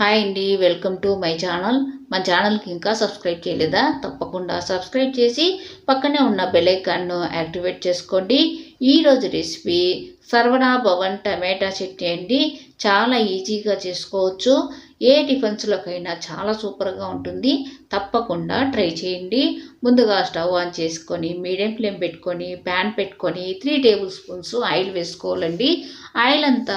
Hi అండి welcome to my channel. మన ఛానల్కి ఇంకా సబ్స్క్రైబ్ చేయలేదా? తప్పకుండా సబ్స్క్రైబ్ చేసి పక్కనే ఉన్న బెలైకాన్ను యాక్టివేట్ చేసుకోండి. ఈరోజు రెసిపీ సర్వనా భవన్ టమాటా చట్నీ అండి. చాలా ఈజీగా చేసుకోవచ్చు. ఏ టిఫిన్స్లోకైనా చాలా సూపర్గా ఉంటుంది. తప్పకుండా ట్రై చేయండి. ముందుగా స్టవ్ ఆన్ చేసుకొని మీడియం ఫ్లేమ్ పెట్టుకొని ప్యాన్ పెట్టుకొని త్రీ టేబుల్ స్పూన్స్ ఆయిల్ వేసుకోవాలండి. ఆయిల్ అంతా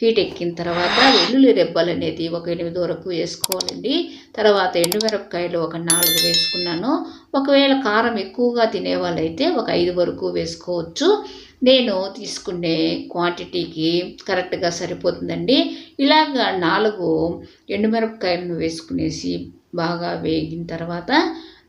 హీట్ ఎక్కిన తర్వాత వెల్లుల్లి రెబ్బలు అనేది ఒక ఎనిమిది వరకు వేసుకోవాలండి. తర్వాత ఎండుమిరపకాయలు ఒక నాలుగు వేసుకున్నాను. ఒకవేళ కారం ఎక్కువగా తినే వాళ్ళైతే ఒక ఐదు వరకు వేసుకోవచ్చు. నేను తీసుకునే క్వాంటిటీకి కరెక్ట్గా సరిపోతుందండి. ఇలాగ నాలుగు ఎండుమిరపకాయలను వేసుకునేసి బాగా వేగిన తర్వాత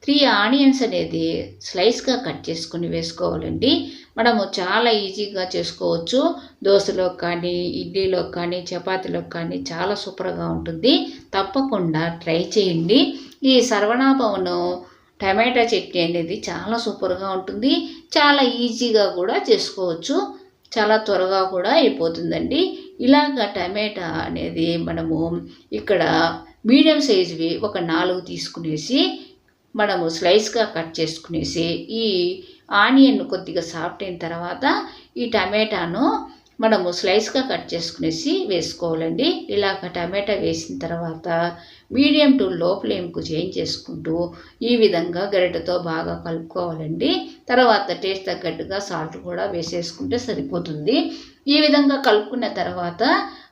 త్రీ ఆనియన్స్ అనేది స్లైస్గా కట్ చేసుకుని వేసుకోవాలండి. మనము చాలా ఈజీగా చేసుకోవచ్చు. దోశలో కానీ ఇడ్లీలో కానీ చపాతీలో కానీ చాలా సూపర్గా ఉంటుంది. తప్పకుండా ట్రై చేయండి. ఈ సర్వణాభవను టమాటా చట్నీ అనేది చాలా సూపర్గా ఉంటుంది. చాలా ఈజీగా కూడా చేసుకోవచ్చు. చాలా త్వరగా కూడా అయిపోతుందండి. ఇలాగ టమాటా అనేది మనము ఇక్కడ మీడియం సైజువి ఒక నాలుగు తీసుకునేసి మనము స్లైస్గా కట్ చేసుకునేసి ఈ ఆనియన్ కొద్దిగా సాఫ్ట్ అయిన తర్వాత ఈ టమాటాను మనము స్లైస్గా కట్ చేసుకునేసి వేసుకోవాలండి. ఇలాగ టమాటా వేసిన తర్వాత మీడియం టు లో ఫ్లేమ్కు చేంజ్ చేసుకుంటూ ఈ విధంగా గరిటెతో బాగా కలుపుకోవాలండి. తర్వాత టేస్ట్ తగ్గట్టుగా సాల్ట్ కూడా వేసేసుకుంటే సరిపోతుంది. ఈ విధంగా కలుపుకున్న తర్వాత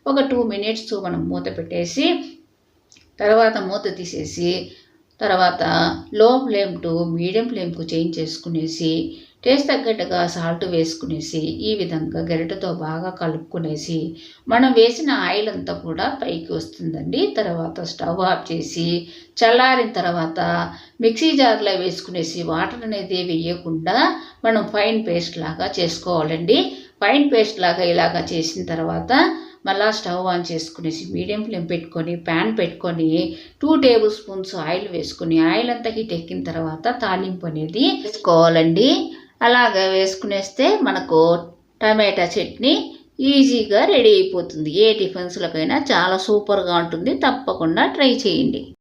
ఒక టూ మినిట్స్ మనం మూత పెట్టేసి తర్వాత మూత తీసేసి తర్వాత లో ఫ్లేమ్ టు మీడియం ఫ్లేమ్కు చేంజ్ చేసుకునేసి టేస్ట్ తగ్గట్టుగా సాల్ట్ వేసుకునేసి ఈ విధంగా గరిటతో బాగా కలుపుకునేసి మనం వేసిన ఆయిల్ అంతా కూడా పైకి వస్తుందండి. తర్వాత స్టవ్ ఆఫ్ చేసి చల్లారిన తర్వాత మిక్సీ జార్లో వేసుకునేసి వాటర్ అనేది వేయకుండా మనం ఫైన్ పేస్ట్ లాగా చేసుకోవాలండి. ఫైన్ పేస్ట్ లాగా ఇలాగా చేసిన తర్వాత మళ్ళా స్టవ్ ఆన్ చేసుకునేసి మీడియం ఫ్లేమ్ పెట్టుకొని ప్యాన్ పెట్టుకొని టూ టేబుల్ స్పూన్స్ ఆయిల్ వేసుకుని ఆయిల్ అంతా హీట్ ఎక్కిన తర్వాత తాలింపు అనేది వేసుకోవాలండి. అలాగా వేసుకునేస్తే మనకు టమాటా చట్నీ ఈజీగా రెడీ అయిపోతుంది. ఏ టిఫిన్స్లకైనా చాలా సూపర్గా ఉంటుంది. తప్పకుండా ట్రై చేయండి.